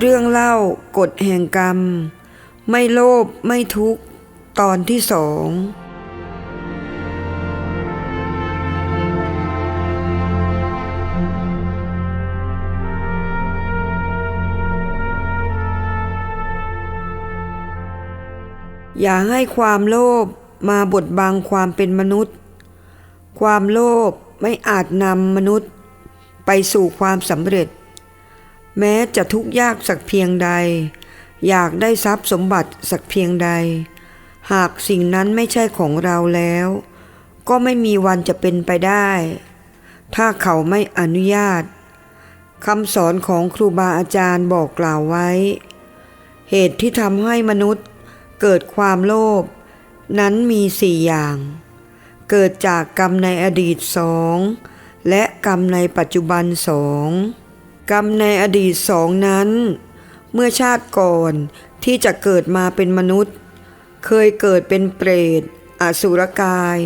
เรื่องเล่ากฎแห่งกรรม ไม่โลภไม่ทุกข์ ตอนที่สองอย่าให้ความโลภมาบดบังความเป็นมนุษย์ ความโลภไม่อาจนำมนุษย์ ไปสู่ความสำเร็จ แม้จะทุกข์ยากสักเพียงใด อยากได้ทรัพย์สมบัติสักเพียงใด หากสิ่งนั้นไม่ใช่ของเราแล้ว ก็ไม่มีวันจะเป็นไปได้ ถ้าเขาไม่อนุญาตคำสอนของครูบาอาจารย์บอกกล่าวไว้ เหตุที่ทำให้มนุษย์เกิดความโลภนั้นมีสี่อย่าง เกิดจากกรรมในอดีตสองและกรรมในปัจจุบันสอง กรรมในอดีตสองนั้น เมื่อชาติก่อนที่จะเกิดมาเป็นมนุษย์ เคยเกิดเป็นเปรตอสุรกาย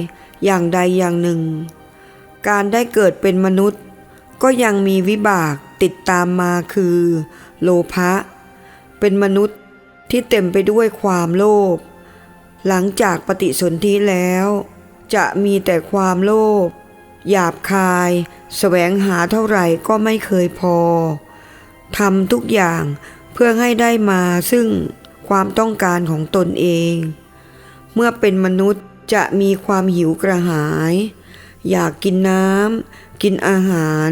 อย่างใดอย่างหนึ่ง การได้เกิดเป็นมนุษย์ ก็ยังมีวิบากติดตามมาคือ โลภะเป็นมนุษย์ที่เต็มไปด้วยความโลภหลังจากปฏิสนธิแล้ว จะมีแต่ความโลภ หยาบคายแสวงหาเท่าไหร่ก็ไม่เคยพอทำทุกอย่างเพื่อให้ได้มาซึ่งความต้องการของตนเอง เมื่อเป็นมนุษย์จะมีความหิวกระหาย อยากกินน้ำกินอาหาร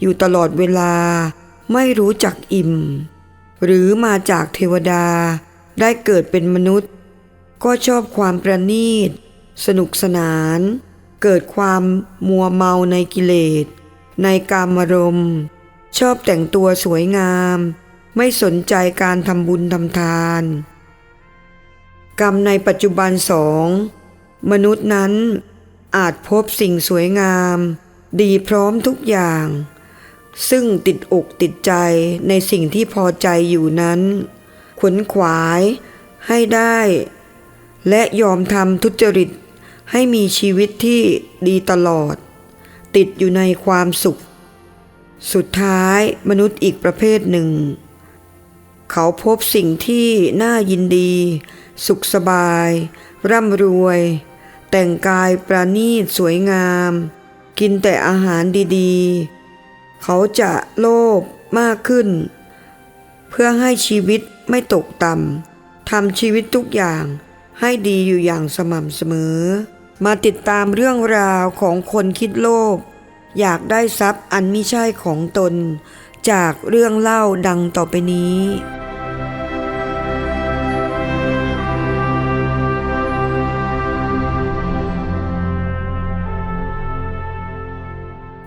อยู่ตลอดเวลา ไม่รู้จักอิ่ม หรือมาจากเทวดาได้เกิดเป็นมนุษย์ ก็ชอบความประณีต สนุกสนาน เกิดความมัวเมาในกิเลส ในกามารมณ์ ชอบแต่งตัวสวยงาม ไม่สนใจการทำบุญทำทาน กรรมในปัจจุบันสองมนุษย์นั้นอาจพบสิ่งสวยงาม ดีพร้อมทุกอย่าง ซึ่งติดอกติดใจในสิ่งที่พอใจอยู่นั้น ขวนขวายให้ได้ และยอมทำทุจริต ให้มีชีวิตที่ดีตลอด ติดอยู่ในความสุข สุดท้ายมนุษย์อีกประเภทหนึ่ง เขาพบสิ่งที่น่ายินดี สุขสบาย ร่ำรวย แต่งกายประณีตสวยงาม กินแต่อาหารดีๆ เขาจะโลภมากขึ้น เพื่อให้ชีวิตไม่ตกต่ำทำชีวิตทุกอย่างให้ดีอยู่อย่างสม่ำเสมอ มาติดตามเรื่องราวของคนคิดโลภอยากได้ทรัพย์อันมิใช่ของตน จากเรื่องเล่าดังต่อไปนี้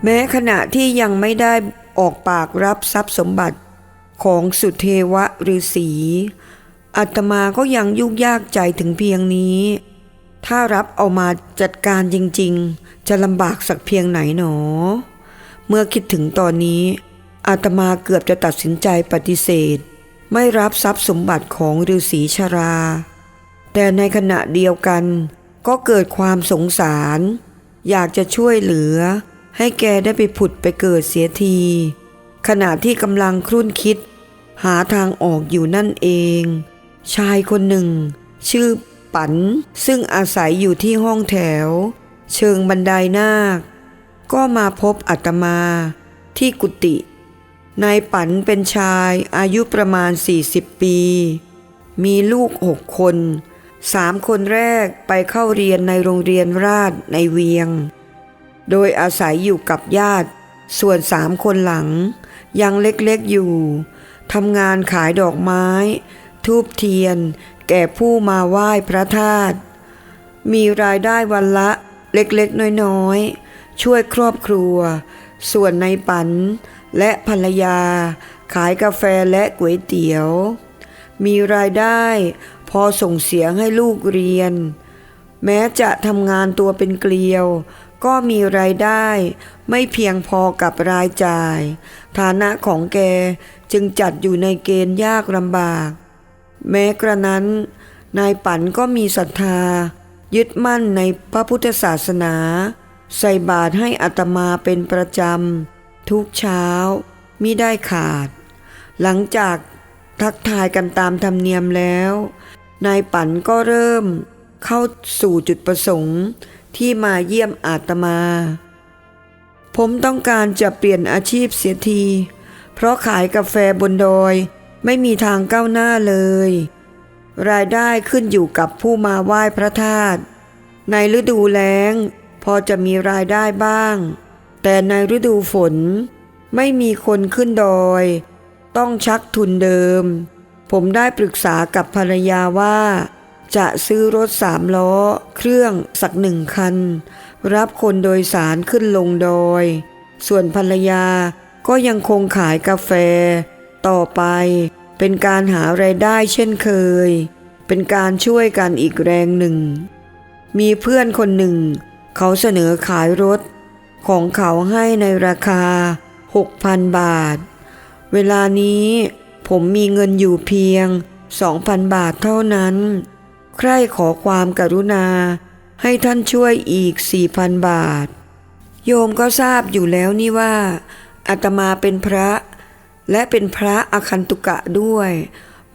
แม้ขณะที่ยังไม่ได้ออกปากรับทรัพย์สมบัติของสุเทวะฤาษีอาตมาก็ยังยุ่งยากใจถึงเพียงนี้ ถ้ารับเอามาจัดการจริงๆ จะลำบากสักเพียงไหนหนอ เมื่อคิดถึงตอนนี้อาตมาเกือบจะตัดสินใจปฏิเสธ ไม่รับทรัพย์สมบัติของฤาษีชรา แต่ในขณะเดียวกัน ก็เกิดความสงสาร อยากจะช่วยเหลือ ให้แกได้ไปผุดไปเกิดเสียที ขณะที่กำลังครุ่นคิด หาทางออกอยู่นั่นเอง ชายคนหนึ่ง ชื่อ ปัน ซึ่งอาศัยอยู่ที่ห้องแถว เชิงบันไดนาค ก็มาพบอาตมาที่กุฏินายปันเป็นชายอายุประมาณ 40 ปี มีลูกหกคนสามคนแรกไปเข้าเรียนในโรงเรียนราชในเวียง โดยอาศัยอยู่กับญาติ ส่วนสามคนหลัง ยังเล็กๆอยู่ทำงานขายดอกไม้ ทูบเทียน แก่ผู้มาไหว้พระธาตุมีรายได้วันละเล็กๆ น้อยๆ ช่วยครอบครัว ส่วนในปันและภรรยา ขายกาแฟและก๋วยเตี๋ยว มีรายได้พอส่งเสียงให้ลูกเรียน แม้จะทำงานตัวเป็นเกลียว ก็มีรายได้ไม่เพียงพอกับรายจ่าย ฐานะของแกจึงจัดอยู่ในเกณฑ์ยากลำบาก แม้กระนั้น นายปันก็มีศรัทธา ยึดมั่นในพระพุทธศาสนา ใส่บาตรให้อัตมาเป็นประจำ ทุกเช้ามิได้ขาด หลังจากทักทายกันตามธรรมเนียมแล้ว นายปันก็เริ่มเข้าสู่จุดประสงค์ที่มาเยี่ยมอาตมา ผมต้องการจะเปลี่ยนอาชีพเสียที เพราะขายกาแฟบนดอย ไม่มีทางก้าวหน้าเลย รายได้ขึ้นอยู่กับผู้มาไหว้พระธาตุในฤดูแล้ง พอจะมีรายได้บ้าง แต่ในฤดูฝน ไม่มีคนขึ้นดอย ต้องชักทุนเดิม ผมได้ปรึกษากับภรรยาว่า จะซื้อรถสามล้อ เครื่องสักหนึ่งคัน รับคนโดยสารขึ้นลงดอย ส่วนภรรยาก็ยังคงขายกาแฟ ต่อไปเป็นการหาไรายได้เช่นเคย เป็นการช่วยกันอีกแรงหนึ่ง มีเพื่อนคนหนึ่ง เขาเสนอขายรถ ของเขาให้ในราคา 6,000 บาท เวลานี้ผมมีเงินอยู่เพียง 2,000 บาทเท่านั้น ใครขอความกรุณาให้ท่านช่วยอีก 4,000 บาท โยมก็ทราบอยู่แล้วนี่ว่าอาตมาเป็นพระ และเป็นพระอคันตุกะด้วย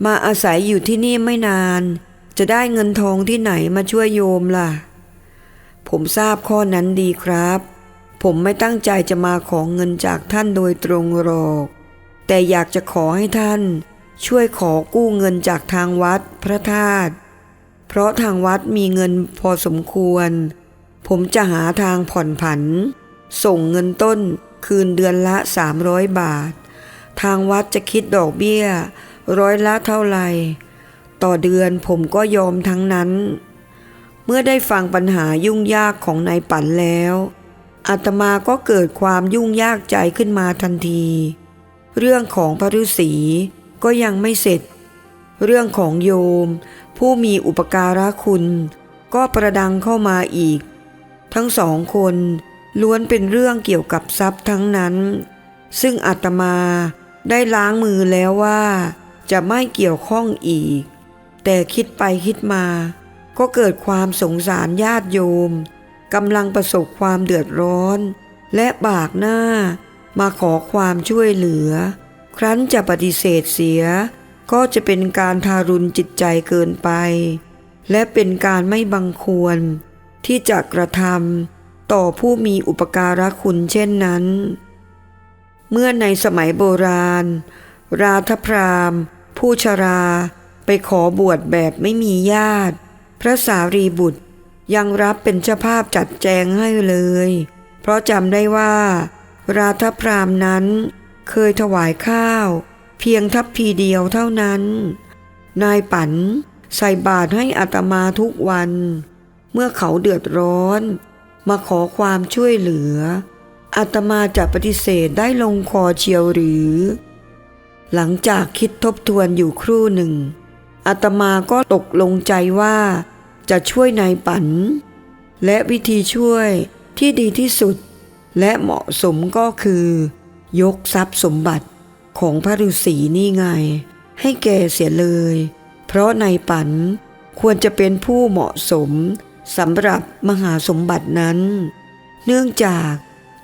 มาอาศัยอยู่ที่นี่ไม่นาน จะได้เงินทองที่ไหนมาช่วยโยมล่ะ ผมทราบข้อนั้นดีครับ ผมไม่ตั้งใจจะมาขอเงินจากท่านโดยตรงหรอก แต่อยากจะขอให้ท่าน ช่วยขอกู้เงินจากทางวัดพระธาตุเพราะทางวัดมีเงินพอสมควร ผมจะหาทางผ่อนผัน ส่งเงินต้นคืนเดือนละ 300 บาท ทางวัดจะคิดดอกเบี้ย ร้อยละเท่าไหร่ ต่อเดือนผมก็ยอมทั้งนั้น เมื่อได้ฟังปัญหายุ่งยากของนายปั่นแล้วอาตมาก็เกิดความยุ่งยากใจขึ้นมาทันที เรื่องของพระฤาษีก็ยังไม่เสร็จ เรื่องของโยม ผู้มีอุปการะคุณ ก็ประดังเข้ามาอีก ทั้งสองคนล้วนเป็นเรื่องเกี่ยวกับทรัพย์ทั้งนั้น ซึ่งอาตมา ได้ล้างมือแล้วว่า จะไม่เกี่ยวข้องอีก แต่คิดไปคิดมา ก็เกิดความสงสารญาติโยมกำลังประสบความเดือดร้อน และบากหน้า มาขอความช่วยเหลือ ครั้นจะปฏิเสธเสีย ก็จะเป็นการทารุณจิตใจเกินไป และเป็นการไม่บังควร ที่จะกระทำต่อผู้มีอุปการะคุณเช่นนั้น เมื่อในสมัยโบราณ ราธพรามผู้ชราไปขอบวชแบบไม่มีญาติ พระสารีบุตรยังรับเป็นเจ้าภาพจัดแจงให้เลย เพราะจำได้ว่า ราธพรามนั้นเคยถวายข้าว เพียงทัพพีเดียวเท่านั้น นายปันใส่บาตรให้อาตมาทุกวัน เมื่อเขาเดือดร้อน มาขอความช่วยเหลือ อาตมาจะปฏิเสธได้ลงคอเชียวหรือ หลังจากคิดทบทวนอยู่ครู่หนึ่งอาตมาก็ตกลงใจว่า จะช่วยนายปัน และวิธีช่วยที่ดีที่สุด และเหมาะสมก็คือ ยกทรัพย์สมบัติของพระฤาษีนี่ไง ให้แกเสียเลย เพราะนายปันควรจะเป็นผู้เหมาะสมสำหรับมหาสมบัตินั้น เนื่องจาก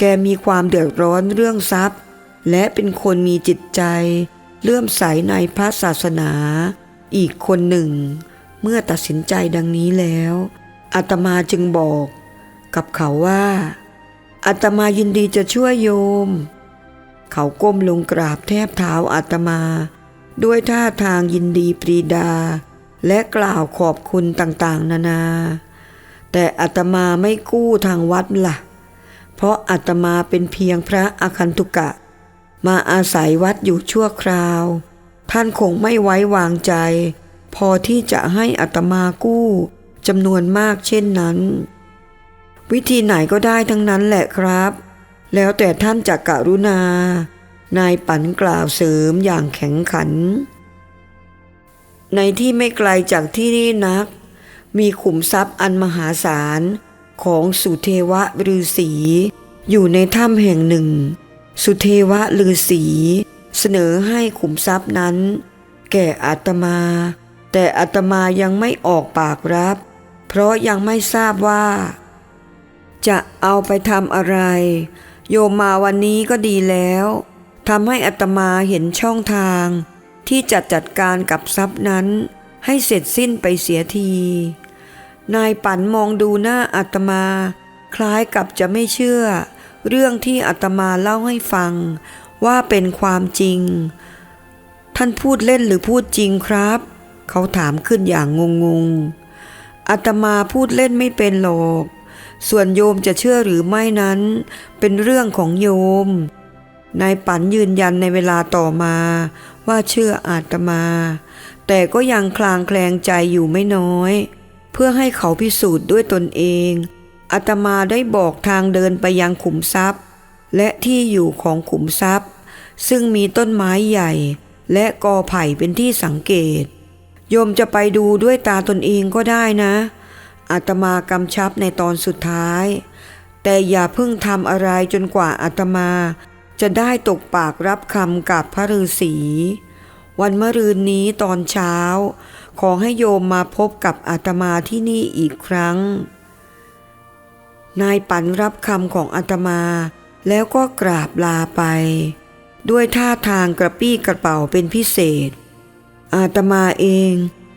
แกมีความเดือดร้อนเรื่องทรัพย์ และเป็นคนมีจิตใจเลื่อมใสในพระศาสนา อีกคนหนึ่ง เมื่อตัดสินใจดังนี้แล้วอาตมาจึงบอกกับเขาว่าอาตมายินดีจะช่วยโยม เขาก้มลงกราบแทบเท้าอาตมา ด้วยท่าทางยินดีปรีดา และกล่าวขอบคุณต่างๆ นานา แต่อาตมาไม่กู้ทางวัดละ่ะ เพราะอาตมาเป็นเพียงพระอาคันตุกะ มาอาศัยวัดอยู่ชั่วคราว ท่านคงไม่ไว้วางใจ พอที่จะให้อาตมากู้จำนวนมากเช่นนั้น วิธีไหนก็ได้ทั้งนั้นแหละครับ แล้วแต่ท่านจะกรุณา นายปันกล่าวเสริมอย่างแข็งขัน ในที่ไม่ไกลจากที่นี่นัก มีขุมทรัพย์อันมหาศาล ของสุเทวะฤาษีอยู่ในถ้ำแห่งหนึ่ง สุเทวะฤาษีเสนอให้ขุมทรัพย์นั้น แก่อาตมา แต่อาตมายังไม่ออกปากรับ เพราะยังไม่ทราบว่า จะเอาไปทำอะไร โยมมาวันนี้ก็ดีแล้วทำให้อาตมาเห็นช่องทาง ที่จะจัดการกับทรัพย์นั้น ให้เสร็จสิ้นไปเสียที นายปันมองดูหน้าอาตมา คล้ายกับจะไม่เชื่อ เรื่องที่อาตมาเล่าให้ฟัง ว่าเป็นความจริง ท่านพูดเล่นหรือพูดจริงครับ เขาถามขึ้นอย่างงงๆอาตมาพูดเล่นไม่เป็นหรอก ส่วนโยมจะเชื่อหรือไม่นั้น เป็นเรื่องของโยม นายปันยืนยันในเวลาต่อมา ว่าเชื่ออาตมา แต่ก็ยังคลางแคลงใจอยู่ไม่น้อย เพื่อให้เขาพิสูจน์ด้วยตนเองอาตมาได้บอกทางเดินไปยังขุมทรัพย์ และที่อยู่ของขุมทรัพย์ ซึ่งมีต้นไม้ใหญ่ และกอไผ่เป็นที่สังเกต โยมจะไปดูด้วยตาตนเองก็ได้นะอาตมากำชับในตอนสุดท้าย แต่อย่าเพิ่งทำอะไรจนกว่าอาตมา จะได้ตกปากรับคำกับพระฤาษีวันมะรืนนี้ตอนเช้า ขอให้โยมมาพบกับอาตมาที่นี่อีกครั้ง นายปันรับคำของอาตมาแล้วก็กราบลาไป ด้วยท่าทางกระปี้กระเป๋าเป็นพิเศษ อาตมาเอง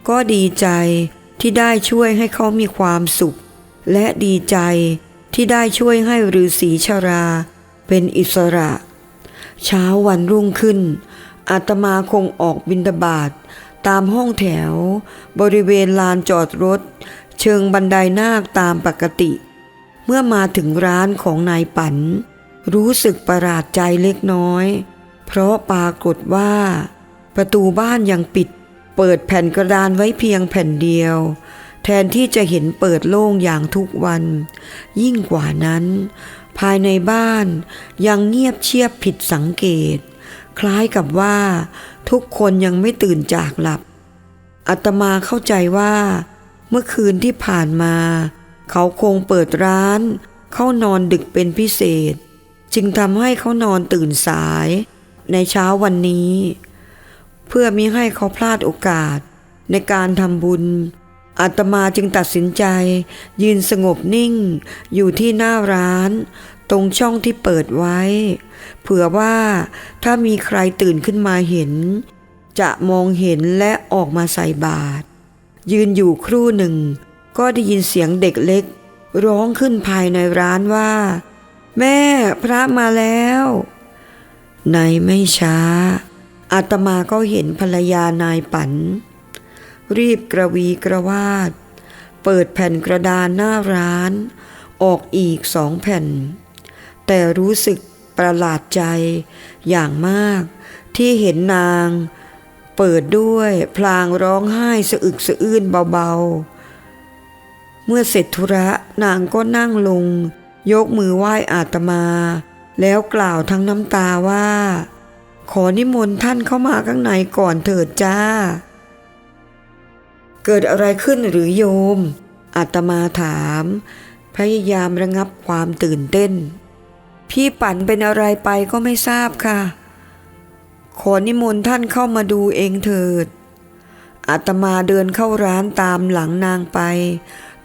ก็ดีใจที่ได้ช่วยให้เขามีความสุข และดีใจที่ได้ช่วยให้ฤาษีชรา เป็นอิสระ เช้าวันรุ่งขึ้นอาตมาคงออกบินทบาท ตามห้องแถว บริเวณลานจอดรถ เชิงบันไดนาคตามปกติ เมื่อมาถึงร้านของนายปัน รู้สึกประหลาดใจเล็กน้อย เพราะปรากฏว่า ประตูบ้านยังปิด เปิดแผ่นกระดานไว้เพียงแผ่นเดียว แทนที่จะเห็นเปิดโล่งอย่างทุกวัน ยิ่งกว่านั้น ภายในบ้านยังเงียบเชียบผิดสังเกต คล้ายกับว่า ทุกคนยังไม่ตื่นจากหลับอาตมาเข้าใจว่า เมื่อคืนที่ผ่านมา เขาคงเปิดร้าน เข้านอนดึกเป็นพิเศษ จึงทำให้เขานอนตื่นสาย ในเช้าวันนี้ เพื่อมิให้เขาพลาดโอกาสในการทำบุญอาตมาจึงตัดสินใจ ยืนสงบนิ่งอยู่ที่หน้าร้าน ตรงช่องที่เปิดไว้ เผื่อว่าถ้ามีใครตื่นขึ้นมาเห็น จะมองเห็นและออกมาใส่บาตรยืนอยู่ครู่หนึ่ง ก็ได้ยินเสียงเด็กเล็ก ร้องขึ้นภายในร้านว่า แม่พระมาแล้ว ในไม่ช้า อาตมาก็เห็นภรรยานายปัน รีบกระวีกระวาด เปิดแผ่นกระดานหน้าร้าน ออกอีกสองแผ่น แต่รู้สึกประหลาดใจอย่างมากที่เห็นนาง เปิดด้วยพลางร้องไห้สะอึกสะอื้นเบาๆ เมื่อเสร็จธุระนางก็นั่งลง ยกมือไหว้อาตมา แล้วกล่าวทั้งน้ำตาว่า ขอนิมนต์ท่านเข้ามาข้างในก่อนเถิดจ้า เกิดอะไรขึ้นหรือโยมอาตมาถาม พยายามระงับความตื่นเต้น พี่ปั่นเป็นอะไรไปก็ไม่ทราบค่ะ ขอนิมนต์ท่านเข้ามาดูเองเถิด อาตมาเดินเข้าร้านตามหลังนางไป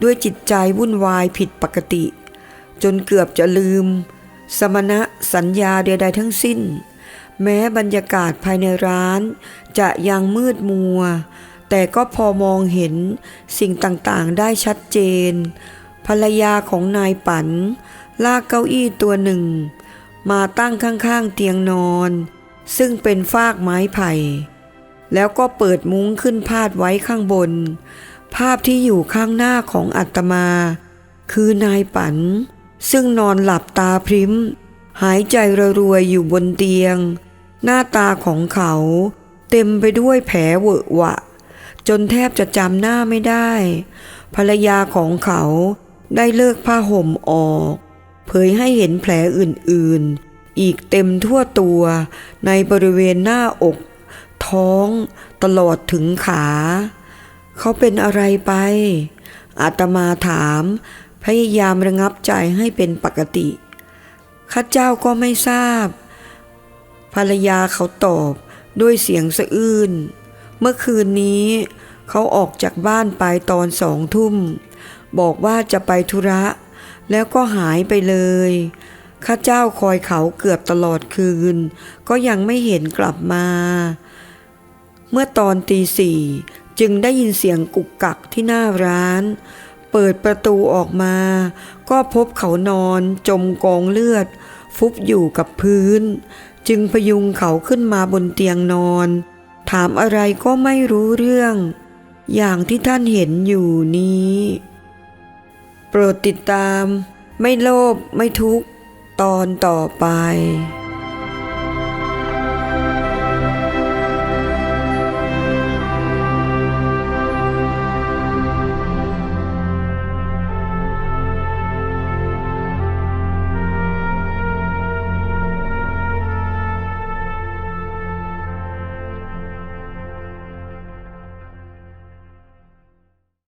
ด้วยจิตใจวุ่นวายผิดปกติ จนเกือบจะลืม สมณะสัญญาใดๆทั้งสิ้น แม้บรรยากาศภายในร้าน จะยังมืดมัว แต่ก็พอมองเห็นสิ่งต่างๆได้ชัดเจน ภรรยาของนายปัน ลากเก้าอี้ตัวหนึ่ง มาตั้งข้างๆเตียงนอน ซึ่งเป็นฟากไม้ไผ่ แล้วก็เปิดมุ้งขึ้นพาดไว้ข้างบน ภาพที่อยู่ข้างหน้าของอัตมา คือนายปัน ซึ่งนอนหลับตาพริ้ม หายใจระรวยอยู่บนเตียง หน้าตาของเขา เต็มไปด้วยแผลเวอะหวะ จนแทบจะจำหน้าไม่ได้ ภรรยาของเขาได้เลิกผ้าห่มออก เผยให้เห็นแผลอื่นๆ อีกเต็มทั่วตัว ในบริเวณหน้าอก ท้องตลอดถึงขา เขาเป็นอะไรไป อาตมาถาม พยายามระงับใจให้เป็นปกติข้าเจ้าก็ไม่ทราบ ภรรยาเขาตอบด้วยเสียงสะอื้น เมื่อคืนนี้ เขาออกจากบ้านไปตอนสองทุ่ม บอกว่าจะไปธุระ แล้วก็หายไปเลย ข้าเจ้าคอยเขาเกือบตลอดคืน ก็ยังไม่เห็นกลับมา เมื่อตอนตีสี่จึงได้ยินเสียงกุกกักที่หน้าร้าน เปิดประตูออกมา ก็พบเขานอนจมกองเลือด ฟุบอยู่กับพื้น จึงพยุงเขาขึ้นมาบนเตียงนอน ถามอะไรก็ไม่รู้เรื่อง อย่างที่ท่านเห็นอยู่นี้ โปรดติดตาม ไม่โลภไม่ทุกข์ตอนต่อไป